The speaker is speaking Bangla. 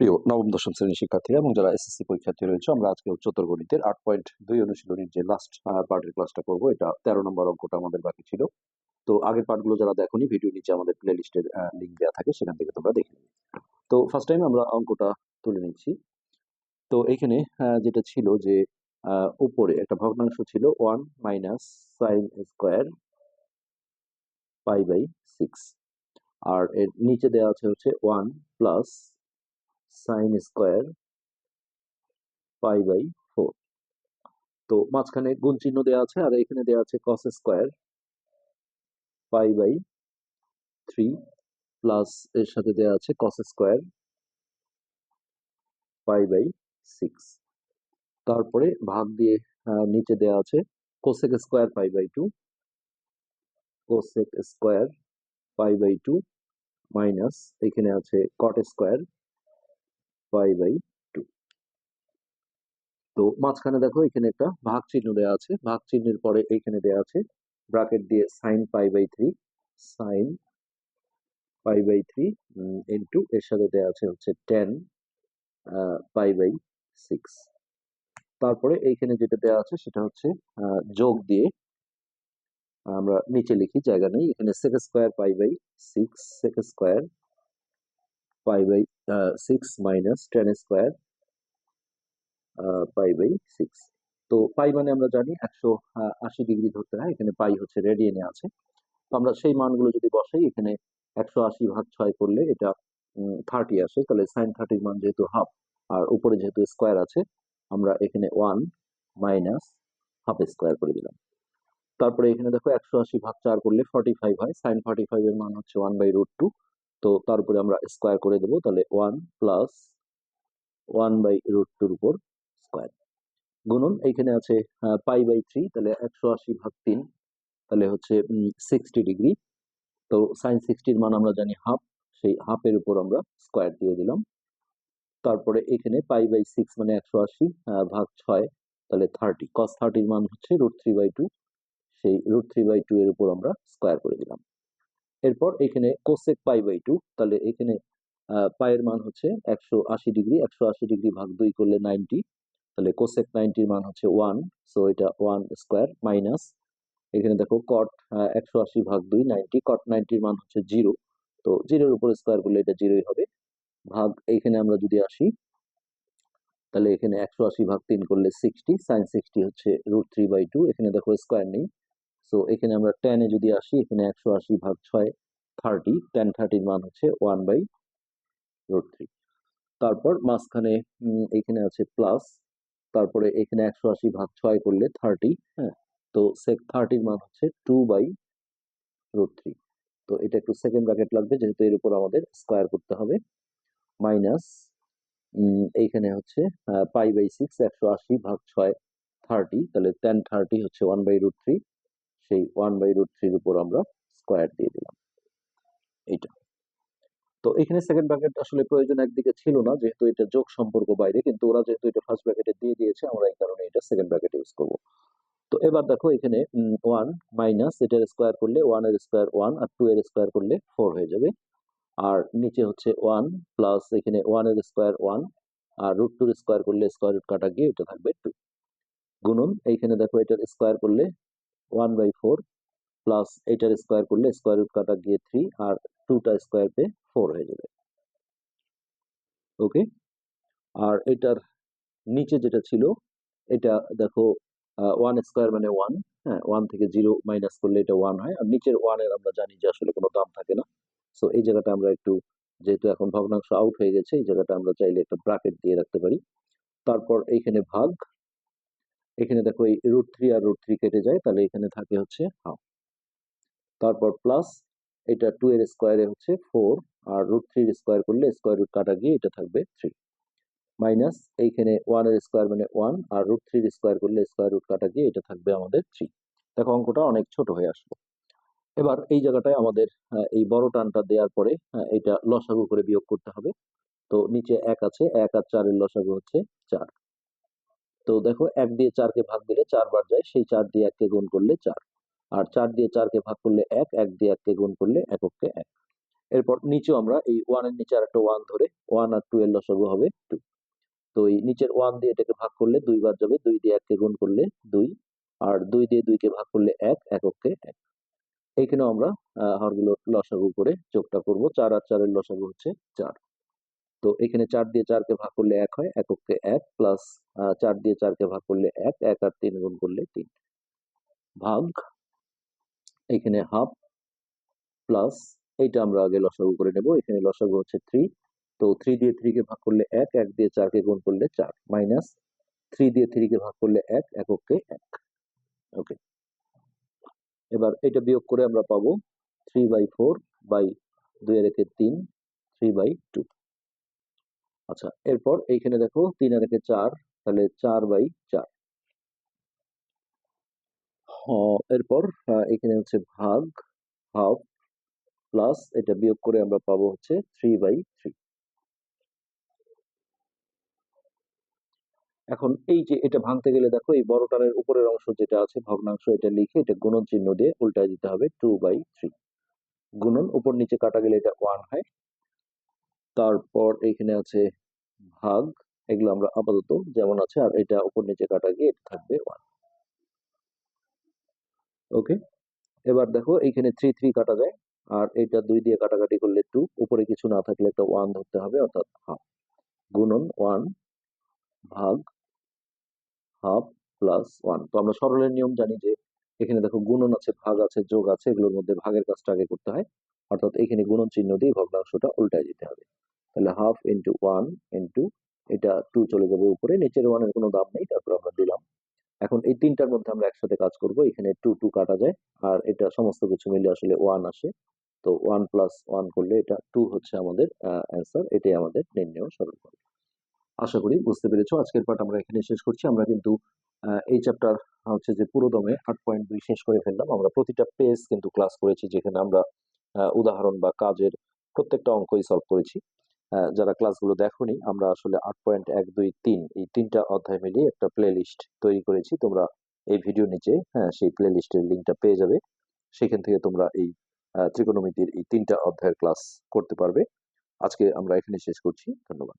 প্রিয় নবম, দশম শ্রেণির শিক্ষার্থীরা এবং যারা এসএসসি পরীক্ষার্থী রয়েছে, আমরা আজকে উচ্চতর গণিতের আট পয়েন্ট দুই অনুশীলনীর যে লাস্ট পার্টের ক্লাসটা করব, এটা তেরো নম্বর অঙ্কটা আমাদের বাকি ছিল। তো আগের পার্টগুলো যারা দেখনি ভিডিও নিচে আমাদের প্লে লিস্টের লিঙ্ক দেওয়া থাকে, সেখান থেকে তোমরা দেখে নিবে। তো ফার্স্ট টাইম আমরা অঙ্কটা তুলে নিচ্ছি। তো এখানে যেটা ছিল যে উপরে একটা ভগ্নাংশ ছিল one minus sine square pi by six আর এর নিচে দেওয়া আছে হচ্ছে one plus sine square pi by four তো মাঝখানে গুণ চিহ্ন দেওয়া আছে, আর এখানে দেওয়া আছে cos square pi by three plus এর সাথে দেওয়া আছে cos square pi by six তারপরে ভাগ দিয়ে নিচে দেওয়া আছে cosec square pi by two cosec square pi by two minus এখানে আছে cot square pi by two তো মাঝখানে দেখো এখানে একটা ভাগ চিহ্ন দেওয়া আছে। ভাগ চিহ্নের পরে এইখানে দেওয়া আছে ব্রাকেট দিয়ে sine pi by three sine pi by three into এর সাথে দেওয়া আছে হচ্ছে টেন পাই বাই সিক্স তারপরে এইখানে যেটা দেওয়া আছে সেটা হচ্ছে যোগ দিয়ে আমরা নিচে লিখি, জায়গা নেই। এখানে sec square pi by six sec square pi by six minus tan square pi by six তো পাই মানে আমরা জানি একশো আশি ডিগ্রি ধরতে হয়, এখানে পাই হচ্ছে রেডিয়ানে আছে। তো আমরা সেই মানগুলো যদি বসাই, এখানে একশো আশি ভাগ ছয় করলে এটা থার্টি আসে। তাহলে সাইন থার্টির মান যেহেতু হাফ আর উপরে যেহেতু স্কোয়ার আছে, আমরা এখানে ওয়ান মাইনাস হাফ স্কোয়ার করে দিলাম। তারপরে এখানে দেখো একশো আশি ভাগ চার করলে ফর্টি ফাইভ হয়। সাইন ফর্টি ফাইভ এর মান হচ্ছে ওয়ান বাই রুট টু তো তারপরে আমরা স্কোয়ার করে দেবো, তাহলে one plus one by root টুর উপর স্কোয়ার গুণন এইখানে আছে পাই বাই থ্রি তাহলে একশো আশি ভাগ তিন, তাহলে হচ্ছে সিক্সটি ডিগ্রি তো সাইন সিক্সটির মান আমরা জানি হাফ সেই হাফের উপর আমরা স্কোয়ার দিয়ে দিলাম। তারপরে এখানে পাই বাই সিক্স মানে একশো আশি ভাগ ছয়, তাহলে থার্টি কস থার্টির মান হচ্ছে রুট থ্রি বাই টু সেই রুট থ্রি বাই টু এর উপর আমরা স্কোয়ার করে দিলাম। এরপর এখানে কোসেক পাই বাই টু তাহলে এখানে পায়ের মান হচ্ছে একশো আশি ডিগ্রি একশো আশি ডিগ্রি ভাগ দুই করলে নাইনটি তাহলে কোসেক নাইনটির মান হচ্ছে ওয়ান সো এটা ওয়ান স্কোয়ার মাইনাস এখানে দেখো কট একশো আশি ভাগ দুই নাইনটি কট নাইনটির মান হচ্ছে জিরো তো জিরোর উপর স্কোয়ার করলে এটা জিরোই হবে, ভাগ এইখানে আমরা যদি আসি, তাহলে এখানে একশো আশি ভাগ তিন করলে সিক্সটি সাইন সিক্সটি হচ্ছে রুট থ্রি বাই টু এখানে দেখো স্কোয়ার নেই সো এখানে আমরা টেনে যদি আসি, এখানে একশো আশি ভাগ ছয় থার্টি টেন থার্টির মান হচ্ছে ওয়ান বাই রোড থ্রি তারপর মাঝখানে এখানে আছে প্লাস তারপরে এখানে একশো আশি ভাগ ছয় করলে থার্টি হ্যাঁ? তো সেক থার্টির মান হচ্ছে টু বাই রোড থ্রি তো এটা একটু সেকেন্ড ব্র্যাকেট লাগবে, যেহেতু এর উপর আমাদের স্কোয়ার করতে হবে মাইনাস এইখানে হচ্ছে পাই বাই সিক্স একশো আশি ভাগ ছয় থার্টি তাহলে টেন থার্টি হচ্ছে ওয়ান বাই রুট থ্রি সেই ওয়ান বাই রুট থ্রির উপর আমরা স্কোয়ার দিয়ে দিলাম। এইটা। তো এখানে সেকেন্ড ব্র্যাকেট আসলে প্রয়োজন একদিকে ছিল না, যেহেতু এটা যোগ সম্পর্ক বাইরে, কিন্তু ওরা যেহেতু এটা ফার্স্ট ব্র্যাকেটে দিয়ে দিয়েছে, আমরা এই কারণে এটা সেকেন্ড ব্র্যাকেট ইউজ করব। তো এবার দেখো এখানে ওয়ান মাইনাস এটার স্কোয়ার করলে ওয়ানের স্কোয়ার ওয়ান আর টু এর স্কোয়ার করলে ফোর হয়ে যাবে। আর নিচে হচ্ছে ওয়ান প্লাস এখানে ওয়ানের স্কোয়ার ওয়ান আর রুট টুর স্কোয়ার করলে স্কোয়ার রুট কাটা গিয়ে এটা থাকবে টু গুণন এইখানে দেখো এটার স্কোয়ার করলে ওয়ান বাই ফোর প্লাস এটার স্কোয়ার করলে স্কোয়ার রুট কাটা গিয়ে থ্রি আর টুটা স্কোয়ার পে ফোর হয়ে যাবে। ওকে আর এটার নিচে যেটা ছিল, এটা দেখো ওয়ান স্কোয়ার মানে ওয়ান হ্যাঁ ওয়ান থেকে জিরো মাইনাস করলে এটা ওয়ান হয়। আর নিচের ওয়ানের আমরা জানি যে আসলে কোনো দাম থাকে না। সো এই জায়গাটা আমরা একটু, যেহেতু এখন ভগ্নাংশ আউট হয়ে গেছে, এই জায়গাটা আমরা চাইলে একটা ব্রাকেট দিয়ে রাখতে পারি। তারপর এইখানে ভাগ এখানে দেখো এই রুট থ্রি আর রুট থ্রি কেটে যায় তাহলে এখানে থাকে হচ্ছে হাফ তারপর প্লাস এটা টু এর স্কোয়ারে হচ্ছে ফোর আর রুট থ্রির স্কোয়ার করলে স্কোয়ার রুট কাটা গিয়ে এটা থাকবে থ্রি মাইনাস এইখানে ওয়ানের স্কোয়ার মানে ওয়ান আর রুট থ্রির স্কোয়ার করলে স্কোয়ার রুট কাটা গিয়ে এটা থাকবে আমাদের থ্রি দেখো অঙ্কটা অনেক ছোট হয়ে আসলো। এবার এই জায়গাটায় আমাদের এই বড় টানটা দেওয়ার পরে আহ, এটা লসাগু করে বিয়োগ করতে হবে। তো নিচে এক আছে এক আর চারের লসাগু হচ্ছে চার। তো দেখো এক দিয়ে চারকে ভাগ দিলে চারবার যায়, সেই চার দিয়ে এককে গুণ করলে চার। আর চার দিয়ে চারকে ভাগ করলে এক এক দিয়ে এককে গুণ করলে এককে এক। এরপর নিচেও আমরা এই ওয়ানের নিচে আর একটা ওয়ান ধরে ওয়ান আর টু এর লসাগু হবে টু তো এই নিচের ওয়ান দিয়ে এটাকে ভাগ করলে দুইবার যাবে, দুই দিয়ে এককে গুণ করলে দুই। আর দুই দিয়ে দুইকে ভাগ করলে এক, এককে এক। এইখানেও আমরা হরগুলো লসাগু করে যোগটা করব। চার আর চারের লসাগু হচ্ছে চার। তো এখানে চার দিয়ে চারকে ভাগ করলে এক হয়, এককে এক প্লাস চার দিয়ে চারকে ভাগ করলে এক এক আর তিন গুণ করলে তিন। ভাগ, এখানে হাফ প্লাস এইটা আমরা আগে লসাগু করে নেব, এখানে লসাগু হচ্ছে থ্রি তো থ্রি দিয়ে থ্রি কে ভাগ করলে এক এক দিয়ে চারকে গুণ করলে চার মাইনাস থ্রি দিয়ে থ্রি কে ভাগ করলে এক, এককে এক। ওকে এবার এটা বিয়োগ করে আমরা পাবো থ্রি বাই ফোর বাই দুই একে তিন থ্রি বাই টু আচ্ছা এরপর এইখানে দেখো তিন আর একে চার, তাহলে চার বাই চার। এরপর এখানে হচ্ছে ভাগ হাফ প্লাস এটা বিয়োগ করে আমরা পাবো হচ্ছে থ্রি বাই থ্রি এখন এই যে এটা ভাঙতে গেলে দেখো এই বড়টারের উপরের অংশ যেটা আছে, ভগ্নাংশ এটা লিখে এটা গুণন চিহ্ন দিয়ে উল্টায় দিতে হবে টু বাই থ্রি গুণন উপর নিচে কাটা গেলে এটা ওয়ান হয়। তারপর এখানে আছে ভাগ, এগুলো আমরা আপাতত যেমন আছে, আর এটা উপর নিচে কাটা গিয়ে থাকবে ওয়ান ওকে এবার দেখো এইখানে থ্রি থ্রি কাটা যায়, আর এটা দুই দিয়ে কাটাকাটি করলে টু উপরে কিছু না থাকলে একটা ওয়ান ধরতে হবে, অর্থাৎ হাফ গুণন ওয়ান ভাগ হাফ প্লাস ওয়ান তো আমরা সরলের নিয়ম জানি যে, এখানে দেখো গুণন আছে, ভাগ আছে, যোগ আছে, এগুলোর মধ্যে ভাগের কাজটা আগে করতে হয়, অর্থাৎ এখানে গুণন চিহ্ন দিয়ে ভগ্নাংশটা উল্টায় দিতে হবে। তাহলে হাফ ইন্টু ওয়ান ইন্টু এটা টু চলে যাবে উপরে, নিচের ওয়ানের কোনো দাম নেই, তারপর আমরা দিলাম। এখন এই তিনটার মধ্যে আমরা একসাথে কাজ করব, এখানে টু টু কাটা যায়, আর এটা সমস্ত কিছু মিলে আসলে ওয়ান আসে। তো ওয়ান প্লাস ওয়ান করলে এটা টু হচ্ছে আমাদের অ্যান্সার এটাই আমাদের নির্ণয় সরল ফল আশা করি বুঝতে পেরেছ, আজকের পাঠ আমরা এখানে শেষ করছি। আমরা কিন্তু এই চ্যাপ্টার হচ্ছে যে পুরোদমে আট পয়েন্ট দুই শেষ করে ফেললাম। আমরা প্রতিটা পেজ কিন্তু ক্লাস করেছি, যেখানে আমরা উদাহরণ বা কাজের প্রত্যেকটা অঙ্কই সলভ করেছি। যারা ক্লাসগুলো দেখনি, আমরা আসলে আট পয়েন্ট এক দুই তিন, এই তিনটা অধ্যায় মিলিয়ে একটা প্লে লিস্ট তৈরি করেছি। তোমরা এই ভিডিও নিচে হ্যাঁ সেই প্লে লিস্টের লিঙ্কটা পেয়ে যাবে। সেখান থেকে তোমরা এই ত্রিকোণমিতির এই তিনটা অধ্যায়ের ক্লাস করতে পারবে। আজকে আমরা এখানে শেষ করছি। ধন্যবাদ।